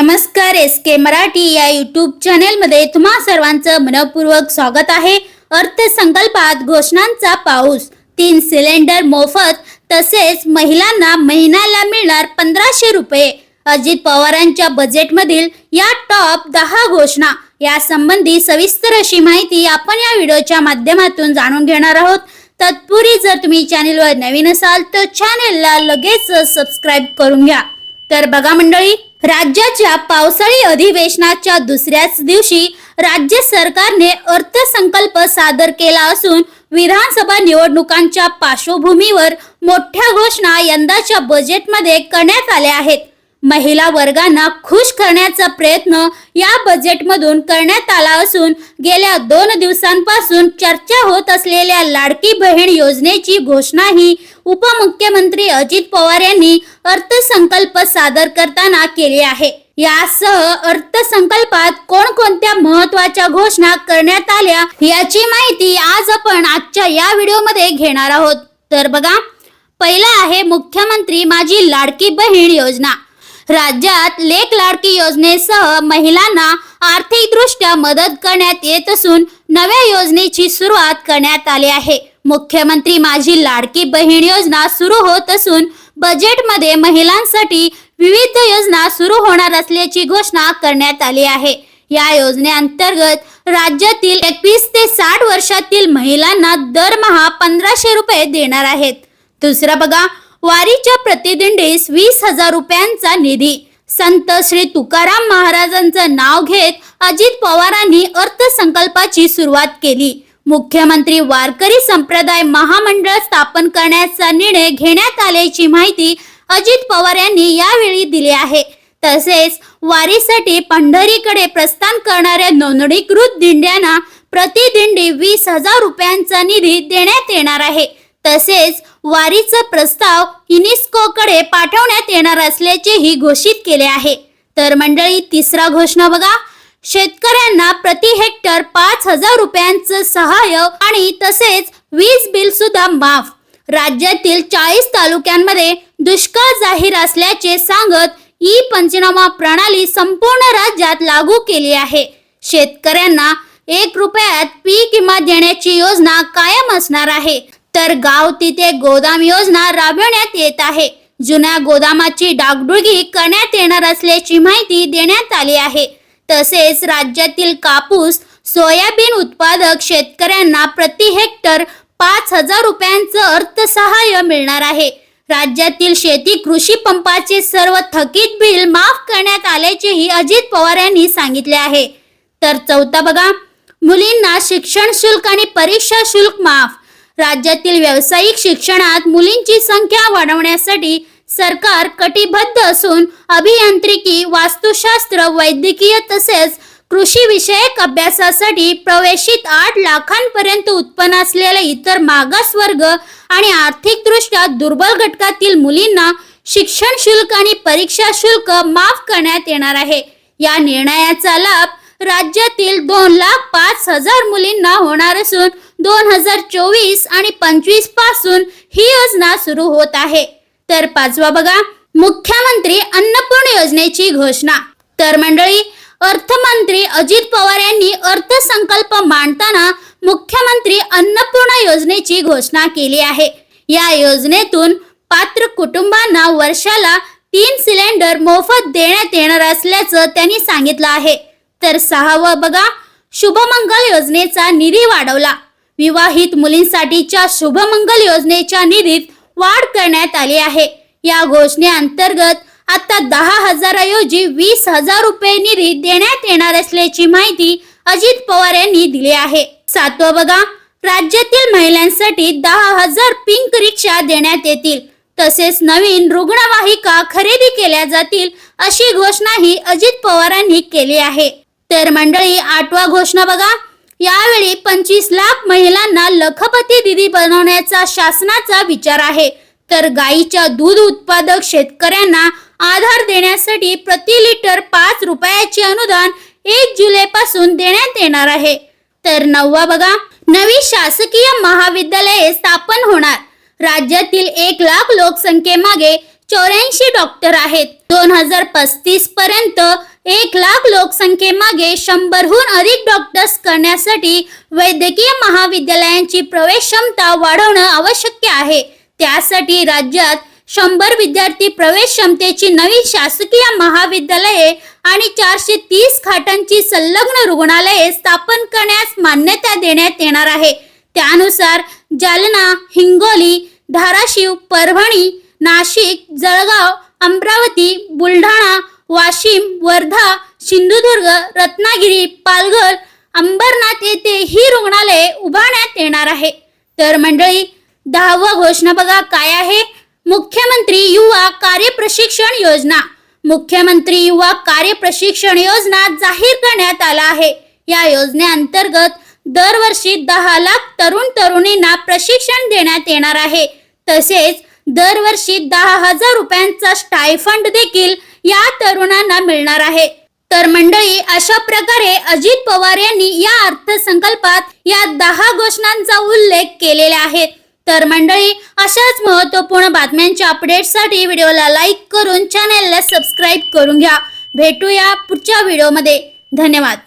नमस्कार एस के मराठी या युट्यूब चॅनेलमध्ये तुम्हा सर्वांचं मनपूर्वक स्वागत आहे. अर्थसंकल्पात घोषणांचा पाऊस तीन सिलेंडर मोफत तसेच महिलांना महिन्याला मिळणार पंधराशे रुपये. अजित पवारांच्या बजेटमधील या टॉप दहा घोषणा या संबंधी सविस्तर अशी माहिती आपण या व्हिडिओच्या माध्यमातून जाणून घेणार आहोत. तत्पूर्वी जर तुम्ही चॅनेलवर नवीन असाल तर चॅनेलला लगेच सबस्क्राईब करून घ्या. तर बघा मंडळी राज्याच्या पावसाळी अधिवेशनाच्या दुसऱ्याच दिवशी राज्य सरकारने अर्थसंकल्प सादर केला असून विधानसभा निवडणुकांच्या पार्श्वभूमीवर मोठ्या घोषणा यंदाच्या बजेटमध्ये करण्यात आल्या आहेत. महिला वर्गांना खुश करण्याचा प्रयत्न या बजेटमधून करण्यात आला असून गेल्या दोन दिवसांपासून चर्चा होत असलेल्या लाडकी बहीण योजनेची घोषणा ही उपमुख्यमंत्री अजित पवार यांनी अर्थसंकल्प सादर करताना केली आहे. यासह अर्थसंकल्पात कोणकोणत्या महत्त्वाच्या घोषणा करण्यात आल्या याची माहिती आज आपण आजच्या या व्हिडिओमध्ये घेणार आहोत. तर बघा पहिला आहे मुख्यमंत्री माझी लाडकी बहीण योजना. राज्यात लेख लाडकी योजनेसह महिलांना आर्थिकदृष्ट्या मदत करण्यात येत असून नव्या योजनेची सुरुवात करण्यात आली आहे. मुख्यमंत्री माझी लाडकी बहीण योजना सुरू होत असून बजेटमध्ये महिलांसाठी विविध योजना सुरू होणार असल्याची घोषणा करण्यात आली आहे. या योजनेअंतर्गत राज्यातील एकवीस ते साठ वर्षातील महिलांना दरमहा पंधराशे रुपये देणार आहेत. दुसरं बघा वारीच्या प्रतिदिंडीस वीस हजार रुपयांचा निधी. संत श्री तुकाराम महाराजांचं नाव घेत अजित पवारांनी अर्थसंकल्पाची सुरुवात केली. मुख्यमंत्री वारकरी संप्रदाय महामंडळ स्थापन करण्याचा निर्णय घेण्यात आल्याची माहिती अजित पवार यांनी यावेळी दिली आहे. तसेच वारीसाठी पंढरीकडे प्रस्थान करणाऱ्या नोंदणीकृत दिंड्यांना प्रतिदिंडी वीस हजार रुपयांचा निधी देण्यात येणार आहे. तसेच वारीचा प्रस्ताव युनेस्कोकडे पाठवण्यात येणार असल्याचेही घोषित केले आहे. तर मंडळी तिसरा घोषणा बघा. शेतकऱ्यांना प्रति हेक्टर पाच हजार रुपयांचं सहाय्य आणि तसेच वीज बिल सुद्धा माफ. राज्यातील चाळीस तालुक्यांमध्ये दुष्काळ जाहीर असल्याचे सांगत ई पंचनामा प्रणाली संपूर्ण राज्यात लागू केली आहे. शेतकऱ्यांना एक रुपयात पीक विमा देण्याची योजना कायम असणार आहे. तर गाव तिथे गोदाम योजना राबवण्यात येत आहे. जुन्या गोदामाची डागडुगी करण्यात येणार असल्याची माहिती देण्यात आली आहे. तसेच राज्यातील कापूस सोयाबीन उत्पादक शेतकऱ्यांना प्रति हेक्टर पाच हजार रुपयांचं अर्थसहाय्य मिळणार आहे. राज्यातील शेती कृषी पंपाचे सर्व थकीत बिल माफ करण्यात आल्याचेही अजित पवार यांनी सांगितले आहे. तर चौथा बघा. मुलींना शिक्षण शुल्क आणि परीक्षा शुल्क माफ राज्यातील व्यावसायिक शिक्षणात मुलींची संख्या वाढवण्यासाठी सरकार कटिबद्ध असून अभियांत्रिकी वास्तुशास्त्र वैद्यकीय तसेच कृषी विषयक अभ्यासासाठी प्रवेशित आठ लाखांपर्यंत उत्पन्न असलेले इतर मागास वर्ग आणि आर्थिकदृष्ट्या दुर्बल घटकातील मुलींना शिक्षण शुल्क आणि परीक्षा शुल्क माफ करण्यात येणार आहे. या निर्णयाचा लाभ दोन लाख पाच हजार मुलींना होणार असून दोन हजार चोवीस आणि पंचवीसपासून ही योजना सुरू होत आहे. तर पाचवा बघा मुख्यमंत्री अन्नपूर्ण योजनेची घोषणा. तर मंडळी अर्थमंत्री अजित पवार यांनी अर्थसंकल्प मांडताना मुख्यमंत्री अन्नपूर्णा योजनेची घोषणा केली आहे. या योजनेतून पात्र कुटुंबांना वर्षाला तीन सिलेंडर मोफत देण्यात येणार असल्याचं त्यांनी सांगितलं आहे. तर सहावं बघा. शुभमंगल योजनेचा निधी वाढवला. विवाहित मुलींसाठीच्या शुभमंगल योजनेच्या निधीत वाढ करण्यात आली आहे. या घोषणेअंतर्गत आता दहा हजाराऐवजी वीस हजार रुपये निधी देण्यात येणार असल्याची माहिती अजित पवार यांनी दिली आहे. सातवं बघा. राज्यातील महिलांसाठी दहा हजार पिंक रिक्षा देण्यात येतील. तसेच नवीन रुग्णवाहिका खरेदी केल्या जातील अशी घोषणाही अजित पवारांनी केली आहे. तर मंडळी आठवा घोषणा बघा. यावेळी पंचवीस लाख महिलांना लखपती दिदी बनवण्याचा शासनाचा विचार आहे. तर गाईच्या दूध उत्पादक शेतकऱ्यांना आधार देण्यासाठी प्रति लिटर पाच रुपयाचे अनुदान एक जुलै पासून देण्यात येणार आहे. तर नववा बघा. नवी शासकीय महाविद्यालये स्थापन होणार. राज्यातील एक लाख लोकसंख्येमागे चौऱ्याऐंशी डॉक्टर आहेत. दोन हजार पस्तीस पर्यंत एक लाख लोकसंख्येमागे शंभरहून अधिक डॉक्टर्स करण्यासाठी वैद्यकीय महाविद्यालयांची प्रवेश क्षमता वाढवणं आवश्यक आहे. त्यासाठी राज्यात शंभर विद्यार्थी प्रवेश क्षमतेची नवी शासकीय महाविद्यालये आणि चारशे तीस खाटांची संलग्न रुग्णालये स्थापन करण्यास मान्यता देण्यात येणार आहे. त्यानुसार जालना हिंगोली धाराशिव परभणी नाशिक जळगाव अमरावती बुलढाणा वाशिम वर्धा सिंधुदुर्ग रत्नागिरी पालघर अंबरनाथ येथे ही रुग्णालये उभारण्यात येणार आहे. तर मंडळी दहावा घोषणा बघा काय आहे? मुख्यमंत्री युवा कार्य प्रशिक्षण योजना. मुख्यमंत्री युवा कार्य प्रशिक्षण योजना जाहीर करण्यात आला आहे. या योजनेअंतर्गत दरवर्षी दहा लाख तरुण तरुणींना प्रशिक्षण देण्यात येणार आहे. तसेच दरवर्षी दहा हजार रुपयांचा स्टायफंड देखील या तरुणांना मिळणार आहे. तर मंडळी अशा प्रकारे अजित पवार यांनी या अर्थसंकल्पात या दहा घोषणांचा उल्लेख केलेला आहे. तर मंडळी अशाच महत्त्वपूर्ण बातम्यांच्या अपडेटसाठी व्हिडिओला लाईक करून चॅनेलला सबस्क्राईब करून घ्या. भेटूया पुढच्या व्हिडिओमध्ये. धन्यवाद.